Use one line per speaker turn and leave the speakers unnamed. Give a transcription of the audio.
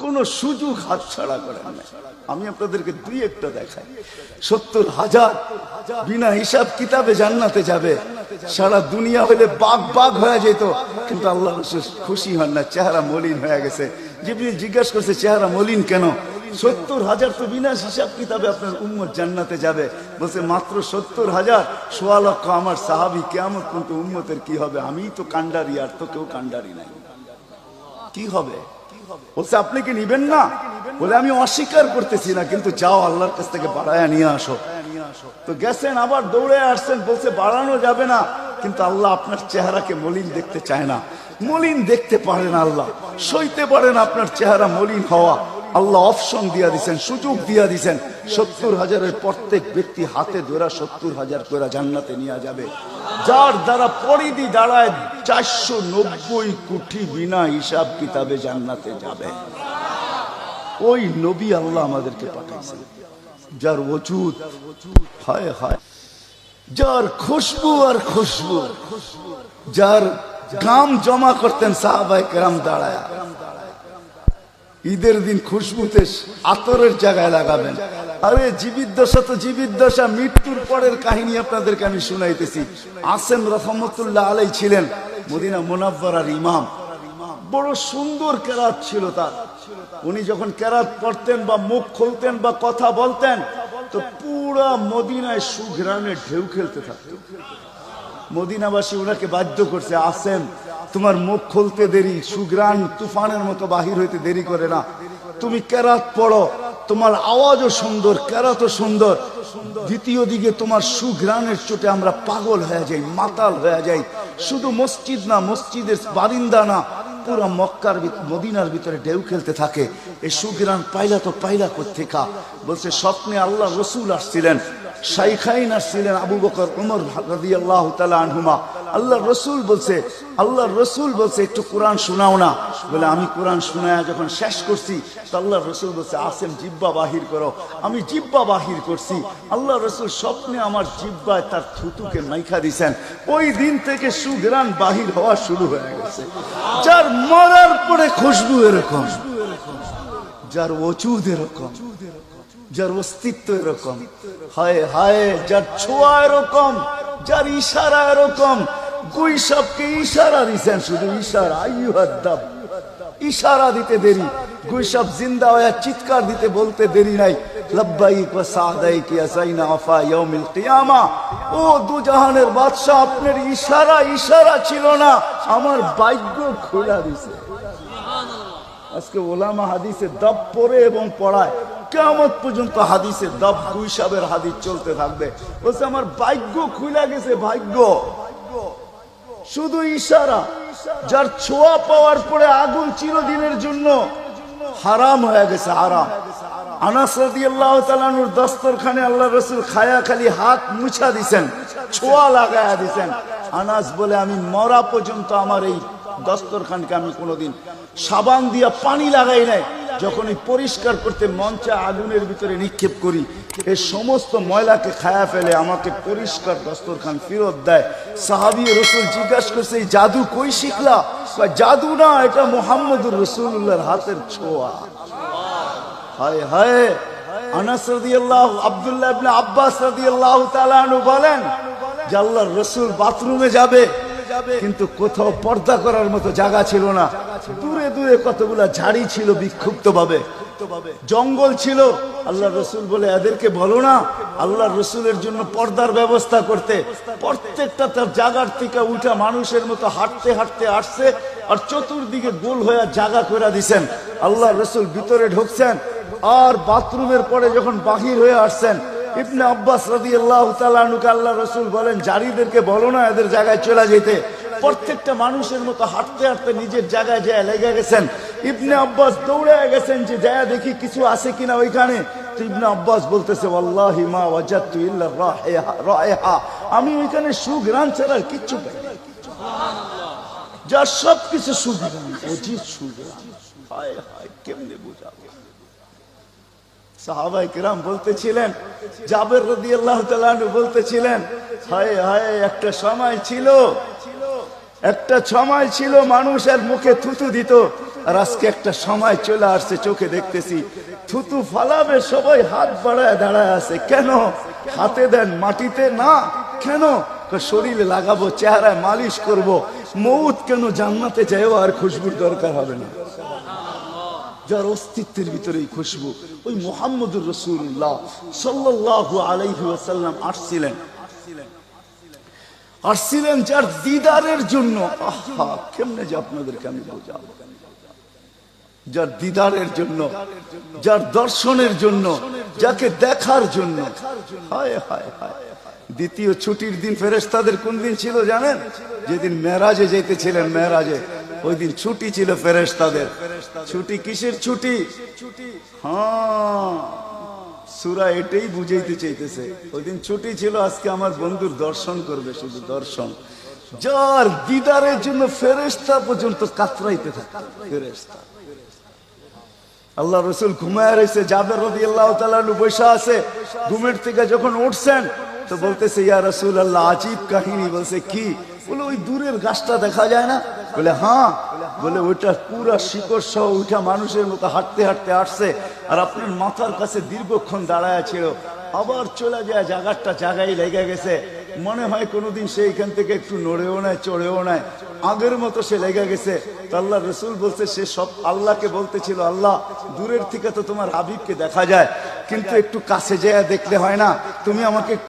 কোন সুযোগ হাত ছাড়া না আমি আপনাদেরকে দুই একটা দেখাই। সত্তর হাজার বিনা হিসাব কিতাবে জান্নাতে যাবে। সারা দুনিয়া হলে বাঘ বাঘ হয়ে যেত। কিন্তু আল্লাহ খুশি হন না, চেহারা মলিন হয়ে গেছে। জিবরিল জিজ্ঞাসা করছে, চেহারা মলিন কেন? সত্তর হাজার তো বিনা হিসাব কিতাবে আপনার উম্মত জান্নাতে যাবে। বলছে, মাত্র সত্তর হাজার, সোয়া লক্ষ আমার সাহাবি কেমন কিন্তু উম্মতের কি হবে? আমি তো কান্ডারি আর তো কেউ কান্ডারি নাই। কি হবে? বলছে, আপনি কি নিবেন না? বলে, আমি অস্বীকার করতেছি না, কিন্তু যাও, আল্লাহর কাছ থেকে বাড়ায়া নিয়ে আসো। তো গেছেন, আবার দৌড়ে আসছেন, বলছে, বাড়ানো যাবে না। কিন্তু আল্লাহ আপনার চেহারাকে মলিন দেখতে চায় না। মলিন দেখতে পারেন আল্লাহ। সইতে পারেন আপনার চেহারা মলিন হওয়া। আল্লাহ অপশন দিয়া দিছেন, সুযোগ দিয়া দিছেন। সত্তর হাজারের প্রত্যেক ব্যক্তি হাতে ধরা সত্তর হাজার করে জান্নাতে নিয়ে যাবে। যার দ্বারা পরিধি দাঁড়ায় চারশো নব্বই কোটি বিনা হিসাব কিতাবে জান্নাতে যাবে। ওই নবী আল্লাহ আমাদেরকে পাঠাইছেন। যার ওজুদ হায় হায়, যার খুশবু আর খুশবু, যার গাম জমা করতেন সাহাবাই কেরাম দাঁড়ায়। ঈদের দিন খুশবুতে আতরের জায়গায় লাগাবেন। আরে জীবিত দশা তো জীবিত দশা, মৃত্যুর পরের কাহিনী আপনাদেরকে আমি শুনাইতেছি। আসেম রহমতুল্লাহ আলাই ছিলেন মদিনা মোনাব্বরার ইমাম। বড় সুন্দর কেরাত ছিল তার। উনি যখন কেরাত পড়তেন বা মুখ খুলতেন বা কথা বলতেন, তো পুরা মদিনায় সুঘ্রাণে ঢেউ খেলতে থাকতো। মদিনাবাসী ওনাকে বাধ্য করছে আসেন তোমার মুখ খুলতে দেরি সুগ্রাণ তুফানের মতো বাহির হইতে দেরি করে না। তুমি কেরাত পড়ো, তোমার আওয়াজও সুন্দর, কেরাতও সুন্দর। দ্বিতীয় দিকে তোমার সুগ্রাণের চোটে আমরা পাগল হয়ে যাই, মাতাল হয়ে যাই। শুধু মসজিদ না, মসজিদের বারিন্দা না, পুরো মক্কার মদিনার ভিতরে ঢেউ খেলতে থাকে। এই সুগ্রাণ পাইলা তো পাইলা করতে কোথেকা বলছে, স্বপ্নে আল্লাহ রসুল আসছিলেন, শাইখাইন আসছিলেন আবু বকর উমর রাদি আল্লাহ তালা আনহুমা। আল্লাহ রসুল বলছে আল্লাহ রসুল বলছে, একটু কোরআন শোনাও না। বলে, আমি কোরআন শোনায় যখন শেষ করছি, তো আল্লাহ রসুল বলছে, আসেন জিব্বা বাহির করো। আমি জিব্বা বাহির করছি। আল্লাহ রসুল স্বপ্নে আমার জিব্বায় তার থুতুকে মাইখা দিছেন। ওই দিন থেকে সুগ্রান বাহির হওয়া শুরু হয়ে গেছে। যার মরার পরে খুশবু এরকম। যার ওচুদ এরকম। যার অস্তিত্ব এরকম। হায় হায়, যার ছোঁয়া এরকম। যার ইশারা এরকম। গুইসবকে ইশারা দিছেন? শুধু ইশারা। ইশারা দিতে দেরি। গুইসব জিন্দা হয়ে চিৎকার দিতে বলতে দেরি নাই। আপনার ইশারা ইশারা ছিল না। আমার ভাগ্য খোলা দিছে। আজকে ওলামা হাদিসে দব পড়ে এবং পড়ায়। কেমন পর্যন্ত হাদিসে দব গুইসাবের হাদিস চলতে থাকবে। বলছে, আমার ভাগ্য খুলে গেছে, ভাগ্য। শুধু ইশারা, যার ছোঁয়া পাওয়ার পরে আগুন চিরদিনের জন্য হারাম হয়ে গেছে তাআলার দস্তরখানে আল্লাহ রসুল খায়া খালি হাত মুছা দিছেন, ছোঁয়া লাগায়া দিছেন। আনাস বলে, আমি মরা পর্যন্ত আমার এই দস্তরখানকে আমি কোনোদিন সাবান দিয়া পানি লাগাই নাই। যখনই পরিষ্কার করতে মঞ্চে আগুনের ভিতরে নিক্ষেপ করি এই সমস্ত ময়লাকে খায়া ফেলে আমাকে পরিষ্কার দস্তরখান ফেরত দেয়। সাহাবি রসুল জিজ্ঞাসা করছে, এই জাদু কই শিখলা? জাদু না, এটা মোহাম্মদুর রসুল্লাহর হাতের ছোঁয়া। হায় হায় আব্দুল্লাহ আব্বাস রাদিয়াল্লাহু তাআলা বলেন, যে আল্লাহর রাসূল বাথরুমে যাবে কিন্তু কোথাও পর্দা করার মতো জায়গা ছিল না। দূরে দূরে কতগুলা ঝাড়ি ছিল বিক্ষুব্ধ ভাবে জঙ্গল ছিল। আল্লাহ রসুল বলে, এদেরকে বলো না, আল্লাহ রসুলের জন্য পর্দার ব্যবস্থা করতে। প্রত্যেকটা তার জাগার থেকে উঠা মানুষের মতো হাঁটতে হাঁটতে আসছে আর চতুর্দিকে গোল হয়ে জাগা করে দিছেন। আল্লাহ রসুল ভিতরে ঢুকছেন আর বাথরুমের পরে যখন বাহির হয়ে আসছেন ইবনে আব্বাস রাদি আল্লাহ তালুকে আল্লাহ রসুল বলেন, জারিদেরকে বলো না, এদের জায়গায় চলে যেতে। প্রত্যেকটা মানুষের মতো হাঁটতে হাঁটতে নিজের জায়গায় যায় লেগে গেছেন। ইবনে আব্বাস দৌড়ে গেছেন যে যায় দেখি কিছু আছে কিনা ওইখানে? ইবনে আব্বাস বলতেছে আল্লাহ মা ওয়াজাতু ইল্লা রায়হা আমি ওইখানে সুগ্রান ছাড়া আর কিচ্ছু পাই। যার সব কিছু সুগ্রান অজিত সুগ্রান হায় হায়, কেমনে বোঝাবো? সাহাবাই কিরাম বলতেছিলেন রদি আল্লাহ বলতেছিলেন, হায় হায়, একটা সময় ছিল, একটা সময় ছিল মানুষের মুখে থুতু দিত, আর আজকে একটা সময় চলে আসছে চোখে দেখতেছি, থুতু ফালাবে সবাই হাত বাড়ায় দাঁড়ায় আছে, কেন? হাতে দেন, মাটিতে না, কেন? শরীরে লাগাবো, চেহারায় মালিশ করব, মৌত কেন জান্নাতে যাইও আর খুশবুর দরকার হবে না। যার অস্তিত্বের ভিতরে এই খুশবু। ওই মোহাম্মদুর রসুল্লাহ সাল্লাহ আলাইহি ওয়াসাল্লাম আসছিলেন। আসছিলেন যার দিদারের জন্য। আহা, কেমনে যে আপনাদেরকে আমি বোঝাবো। যার দিদারের জন্য, যার দর্শনের জন্য, যাকে দেখার জন্য। হায় হায় হায়। দ্বিতীয় ছুটির দিন ফেরেস্তাদের কোন দিন ছিল জানেন? যেদিন মেরাজে যেতেছিলেন মেরাজে। ওই দিন ছুটি ছিল ফেরেস্তাদের ছুটি কিসের ছুটি? হ্যাঁ সুরা এটাই বুঝাইতে চাইতেছে। ওই দিন ছুটি ছিল, আজকে আমার বন্ধুর দর্শন করবে শুধু দর্শন। যার দিদারের জন্য ফেরেস্তা পর্যন্ত কাতরাইতে থাকে ফেরেস্তা আল্লাহ রসুল ঘুমায় রয়েছে জাবের রবি আল্লাহ তালু বৈশা আছে। ঘুমের থেকে যখন উঠছেন, তো বলতেছে, ইয়া রসুল আল্লাহ আজীব কাহিনী। বলছে, কি? বলে, ওই দূরের গাছটা দেখা যায় না? বলে হ্যাঁ। বলে, ওইটা পুরা শিকড় সহ উঠা মানুষের মতো হাঁটতে হাঁটতে আসছে আর আপনার মাথার কাছে দীর্ঘক্ষণ দাঁড়ায় ছিল। আবার চলে যায় জায়গাটা জায়গায় লেগে গেছে। মনে হয় কোনোদিন সে এখান থেকে একটু নড়েও নেয়, চড়েও নেয়। আগের মতো সে লেগে গেছে। আল্লাহ রসুল বলছে, সে সব আল্লাহকে বলতেছিল, আল্লাহ, দূরের থেকে তো তোমার হাবিবকে দেখা যায়। কিন্তু একটু কাছে যায় দেখলে হয় না। তুমি আমাকে